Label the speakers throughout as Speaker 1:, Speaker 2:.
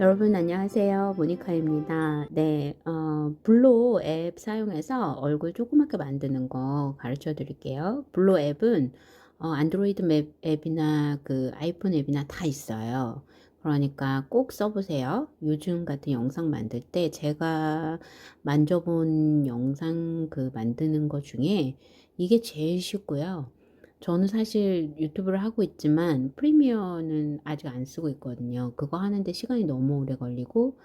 Speaker 1: 여러분 안녕하세요. 모니카입니다. 네, 어, 블로 앱 사용해서 얼굴 조그맣게 만드는 거 가르쳐 드릴게요. 블로 앱은 어, 안드로이드 맵 앱이나 그 아이폰 앱이나 다 있어요. 그러니까 꼭 써보세요. 요즘 같은 영상 만들 때 제가 만져본 영상 그 만드는 거 중에 이게 제일 쉽고요. 저는 사실 유튜브를 하고 있지만 프리미어는 아직 안 쓰고 있거든요. 그거 하는데 시간이 너무 오래 걸리고,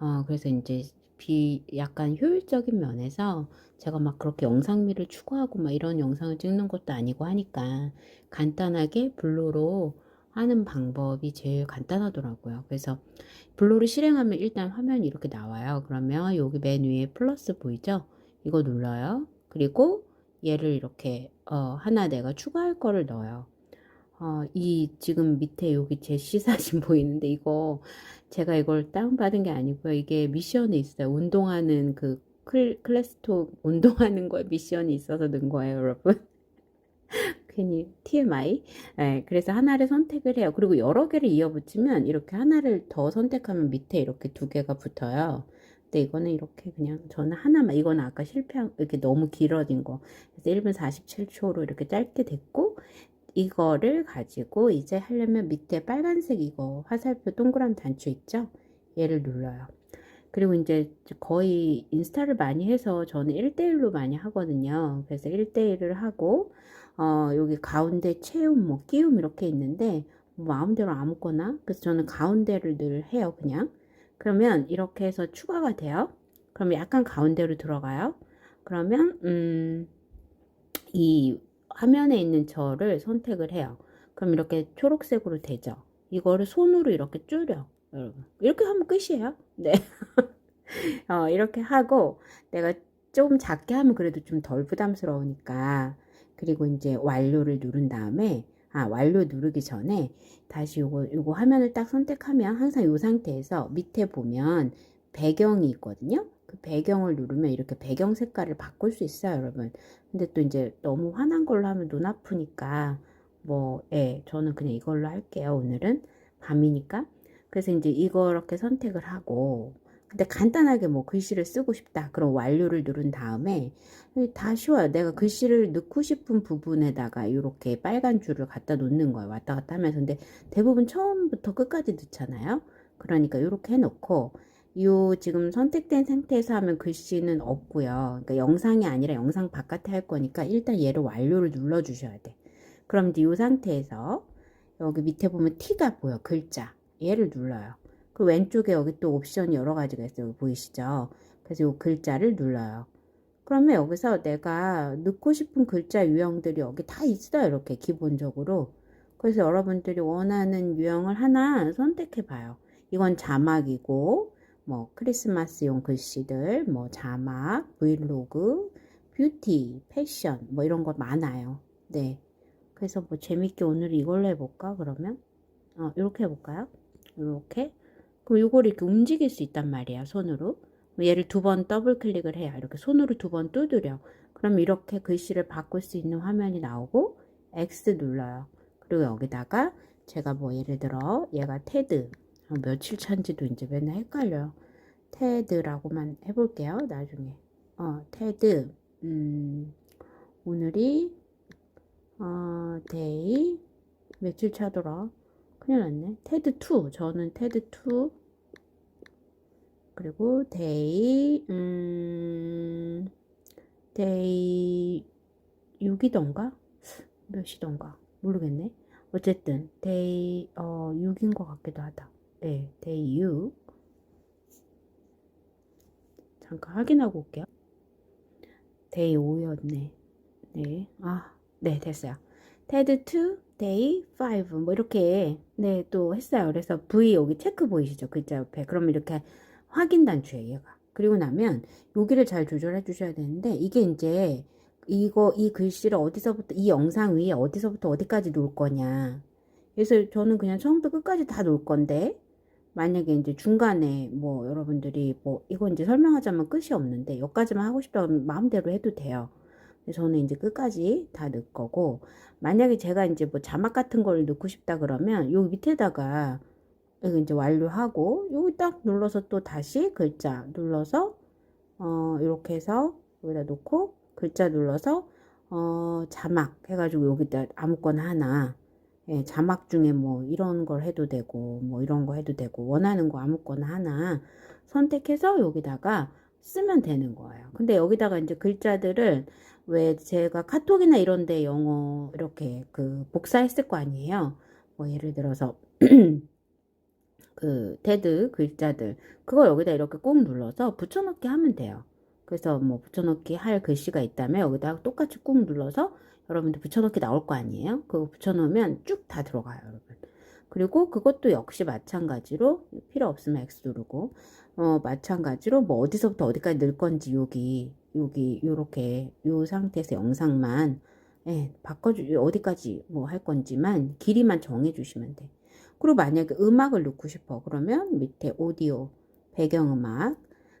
Speaker 1: 어, 그래서 이제 비, 약간 효율적인 면에서 제가 막 그렇게 영상미를 추구하고 막 이런 영상을 찍는 것도 아니고 하니까 간단하게 블로로 하는 방법이 제일 간단하더라고요. 그래서 블로를 실행하면 일단 화면이 이렇게 나와요. 그러면 여기 맨 위에 플러스 보이죠? 이거 눌러요. 그리고 얘를 이렇게 어, 하나 내가 추가할 거를 넣어요. 어, 이 지금 밑에 여기 제 시 사진 보이는데 이거 제가 이걸 다운받은 게 아니고요. 이게 미션이 있어요. 운동하는 그 클, 클래스톡 운동하는 거에 미션이 있어서 넣은 거예요, 여러분. 괜히 TMI. 네, 그래서 하나를 선택을 해요. 그리고 여러 개를 이어붙이면 이렇게 하나를 더 선택하면 밑에 이렇게 두 개가 붙어요. 근데 이거는 이렇게 그냥 저는 하나만 이거는 아까 실패한 이렇게 너무 길어진 거 그래서 1분 47초로 이렇게 짧게 됐고 이거를 가지고 이제 하려면 밑에 빨간색 이거 화살표 동그란 단추 있죠? 얘를 눌러요. 그리고 이제 거의 인스타를 많이 해서 저는 1대1로 많이 하거든요. 그래서 1대1을 하고 어, 여기 가운데 채움, 뭐 끼움 이렇게 있는데 뭐 마음대로 아무거나 그래서 저는 가운데를 늘 해요, 그냥. 그러면 이렇게 해서 추가가 돼요. 그럼 약간 가운데로 들어가요. 그러면 음, 이 화면에 있는 저를 선택을 해요. 그럼 이렇게 초록색으로 되죠. 이거를 손으로 이렇게 줄여. 여러분. 이렇게 하면 끝이에요. 네. 어, 이렇게 하고 내가 조금 작게 하면 그래도 좀 덜 부담스러우니까 그리고 이제 완료를 누른 다음에 아 완료 누르기 전에 다시 요거 요거 화면을 딱 선택하면 항상 요 상태에서 밑에 보면 배경이 있거든요. 그 배경을 누르면 이렇게 배경 색깔을 바꿀 수 있어요, 여러분. 근데 또 이제 너무 환한 걸로 하면 눈 아프니까 뭐, 예, 저는 그냥 이걸로 할게요. 오늘은 밤이니까. 그래서 이제 이렇게 선택을 하고 근데 간단하게 뭐 글씨를 쓰고 싶다. 그럼 완료를 누른 다음에 다 쉬워요. 내가 글씨를 넣고 싶은 부분에다가 이렇게 빨간 줄을 갖다 놓는 거예요. 왔다 갔다 하면서. 근데 대부분 처음부터 끝까지 넣잖아요. 그러니까 이렇게 해놓고 요 지금 선택된 상태에서 하면 글씨는 없고요. 그러니까 영상이 아니라 영상 바깥에 할 거니까 일단 얘를 완료를 눌러 주셔야 돼. 그럼 이제 이 상태에서 여기 밑에 보면 T가 보여. 글자. 얘를 눌러요. 그 왼쪽에 여기 또 옵션이 여러 가지가 있어요. 보이시죠? 그래서 이 글자를 눌러요. 그러면 여기서 내가 넣고 싶은 글자 유형들이 여기 다 있어요. 이렇게 기본적으로. 그래서 여러분들이 원하는 유형을 하나 선택해 봐요. 이건 자막이고, 뭐, 크리스마스용 글씨들, 뭐, 자막, 브이로그, 뷰티, 패션, 뭐, 이런 거 많아요. 네. 그래서 뭐, 재밌게 오늘 이걸로 해볼까, 그러면? 어, 이렇게 해볼까요? 이렇게. 그럼 이걸 이렇게 움직일 수 있단 말이야, 손으로. 얘를 두 번 더블 클릭을 해요. 이렇게 손으로 두 번 두드려. 그럼 이렇게 글씨를 바꿀 수 있는 화면이 나오고, X 눌러요. 그리고 여기다가 제가 뭐 예를 들어 얘가 테드 며칠 차인지도 이제 맨날 헷갈려요. 테드라고만 해볼게요. 나중에 어 테드 음 오늘이 어 데이 며칠 차더라. 큰일 났네. 테드 2 저는 테드 2 그리고 데이 음 데이 6이던가 몇이던가 모르겠네. 어쨌든 데이 어 6인 것 같기도 하다. 네, 데이 6. 잠깐 확인하고 올게요. 데이 5였네. 네. 아, 네, 됐어요. 테드 2, 데이 5. 뭐 이렇게 네, 또 했어요. 그래서 V 여기 체크 보이시죠? 글자 옆에. 그럼 이렇게 확인 단추예요, 얘가. 그리고 나면 여기를 잘 조절해 주셔야 되는데 이게 이제 이거 이 글씨를 어디서부터 이 영상 위에 어디서부터 어디까지 놓을 거냐. 그래서 저는 그냥 처음부터 끝까지 다 놓을 건데 만약에 이제 중간에 뭐 여러분들이 뭐 이거 이제 설명하자면 끝이 없는데 여기까지만 하고 싶다면 마음대로 해도 돼요. 저는 이제 끝까지 다 넣을 거고 만약에 제가 이제 뭐 자막 같은 걸 넣고 싶다 그러면 요 밑에다가 이거 이제 완료하고 여기 딱 눌러서 또 다시 글자 눌러서 어 이렇게 해서 여기다 놓고 글자 눌러서 어 자막 해가지고 여기다 아무거나 하나 예, 자막 중에 뭐 이런 걸 해도 되고 뭐 이런 거 해도 되고 원하는 거 아무거나 하나 선택해서 여기다가 쓰면 되는 거예요. 근데 여기다가 이제 글자들을 왜 제가 카톡이나 이런 데 영어 이렇게 그 복사했을 거 아니에요. 뭐 예를 들어서 그 테드 글자들 그거 여기다 이렇게 꼭 눌러서 붙여넣기 하면 돼요. 그래서 뭐 붙여넣기 할 글씨가 있다면 여기다 똑같이 꾹 눌러서 여러분들 붙여넣기 나올 거 아니에요? 그거 붙여놓으면 쭉 다 들어가요, 여러분. 그리고 그것도 역시 마찬가지로 필요 없으면 X 누르고 어 마찬가지로 뭐 어디서부터 어디까지 넣을 건지 여기 여기 요렇게 요 상태에서 영상만 예, 바꿔주 어디까지 뭐 할 건지만 길이만 정해 주시면 돼. 그리고 만약에 음악을 넣고 싶어 그러면 밑에 오디오 배경음악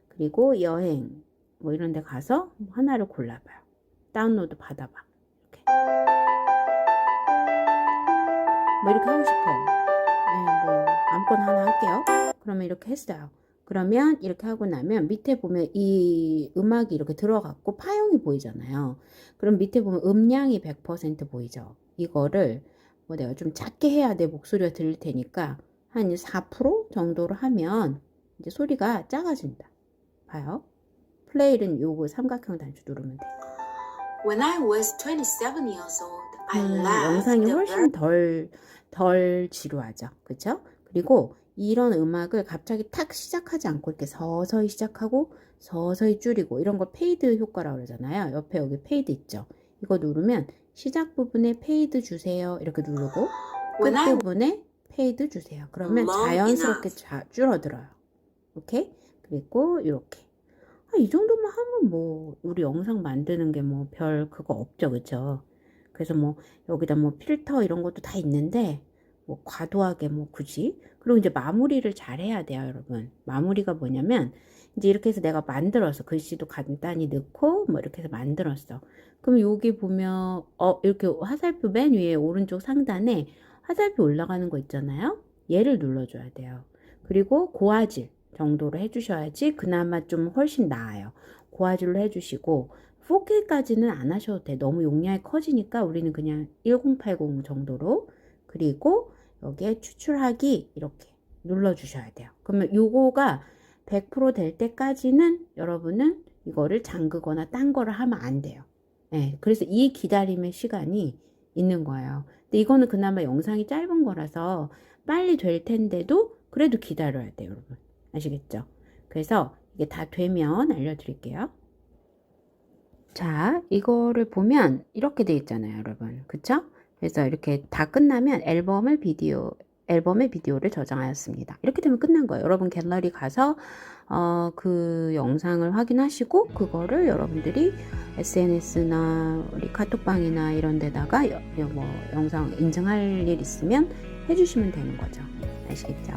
Speaker 1: 그리고 여행 뭐 이런 데 가서 하나를 골라봐요. 다운로드 받아봐. 이렇게. 뭐 이렇게 하고 싶어. 네, 뭐 아무거나 하나 할게요. 그러면 이렇게 했어요. 그러면 이렇게 하고 나면 밑에 보면 이 음악이 이렇게 들어갔고 파형이 보이잖아요. 그럼 밑에 보면 음량이 100% 보이죠. 이거를 뭐 내가 좀 작게 해야 내 목소리가 들릴 테니까 한 4% 정도로 하면 이제 소리가 작아진다. 봐요. 플레이는 요거 삼각형 단추 누르면 돼.
Speaker 2: When I was 27 years old, I
Speaker 1: 음, 영상이 훨씬 덜, 덜 지루하죠. 그쵸? 그리고 이런 음악을 갑자기 탁 시작하지 않고 이렇게 서서히 시작하고 서서히 줄이고 이런 걸 페이드 효과라고 그러잖아요. 옆에 여기 페이드 있죠. 이거 누르면 시작 부분에 페이드 주세요. 이렇게 누르고 끝 부분에 페이드 주세요. 그러면 자연스럽게. 자, 줄어들어요. 오케이? 그리고 이렇게. 아, 이 정도만 하면 뭐 우리 영상 만드는 게 뭐 별 그거 없죠. 그쵸? 그래서 뭐 여기다 뭐 필터 이런 것도 다 있는데 뭐 과도하게 뭐 굳이 그리고 이제 마무리를 잘 해야 돼요, 여러분. 마무리가 뭐냐면 이제 이렇게 해서 내가 만들었어. 글씨도 간단히 넣고 뭐 이렇게 해서 만들었어. 그럼 여기 보면 어 이렇게 화살표 맨 위에 오른쪽 상단에 화살표 올라가는 거 있잖아요. 얘를 눌러줘야 돼요. 그리고 고화질 정도로 해주셔야지 그나마 좀 훨씬 나아요. 고화질로 해주시고 4K까지는 안 하셔도 돼. 너무 용량이 커지니까 우리는 그냥 1080 정도로 그리고 여기에 추출하기 이렇게 눌러주셔야 돼요. 그러면 요거가 100%될 때까지는 여러분은 이거를 잠그거나 딴 거를 하면 안 돼요. 네, 그래서 이 기다림의 시간이 있는 거예요. 근데 이거는 그나마 영상이 짧은 거라서 빨리 될 텐데도 그래도 기다려야 돼요, 여러분. 아시겠죠? 그래서 이게 다 되면 알려드릴게요. 자, 이거를 보면 이렇게 돼 있잖아요, 여러분. 그쵸? 그래서 이렇게 다 끝나면 앨범을 비디오, 앨범의 비디오를 저장하였습니다. 이렇게 되면 끝난 거예요. 여러분 갤러리 가서 어, 그 영상을 확인하시고 그거를 여러분들이 SNS나 우리 카톡방이나 이런 데다가 여, 여- 뭐 영상 인증할 일 있으면 해주시면 되는 거죠. 아시겠죠?